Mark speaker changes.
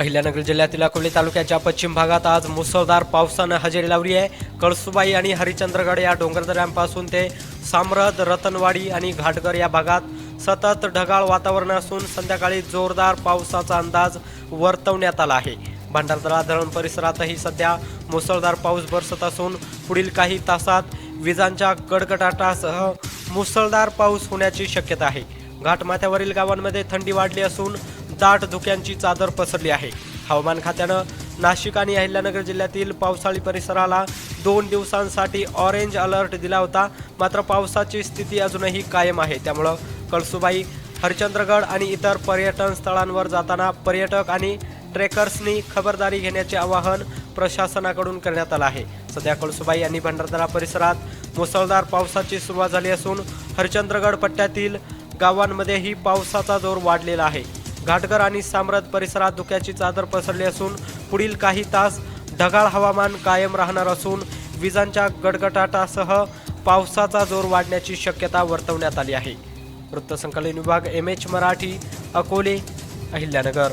Speaker 1: अहिल्यानगर जिल्ह्यातील अकोले तालुक्याच्या पश्चिम भागात आज मुसळधार पावसानं हजेरी लावली आहे. कळसुबाई आणि हरिचंद्रगड या डोंगरदऱ्यांपासून ते साम्रद रतनवाडी आणि घाटगर या भागात सतत ढगाळ वातावरण असून संध्याकाळी जोरदार पावसाचा अंदाज वर्तवण्यात आला आहे. भंडारदरा धरण परिसरातही सध्या मुसळधार पाऊस बरसत असून पुढील काही तासात विजांच्या कडकडाटासह मुसळधार पाऊस होण्याची शक्यता आहे. घाटमाथ्यावरील गावांमध्ये थंडी वाढली असून दाट धुक्यांची चादर पसरली आहे. हवामान खात्यानं नाशिक आणि अहिल्यानगर जिल्ह्यातील पावसाळी परिसराला दोन दिवसांसाठी ऑरेंज अलर्ट दिला होता. मात्र पावसाची स्थिती अजूनही कायम आहे. त्यामुळं कळसुबाई हरचंद्रगड आणि इतर पर्यटन स्थळांवर जाताना पर्यटक आणि ट्रेकर्सनी खबरदारी घेण्याचे आवाहन प्रशासनाकडून करण्यात आलं आहे. सध्या कळसुबाई आणि भंडारदरा परिसरात मुसळधार पावसाची सुरुवात झाली असून हरचंद्रगड पट्ट्यातील गावांमध्येही पावसाचा जोर वाढलेला आहे. घाटघर आणि साम्रत परिसरात धुक्याची चादर पसरली असून पुढील काही तास ढगाळ हवामान कायम राहणार असून विजांच्या गडगडाटासह पावसाचा जोर वाढण्याची शक्यता वर्तवण्यात आली आहे. वृत्तसंकलन विभाग एम एच मराठी अकोले अहिल्यानगर.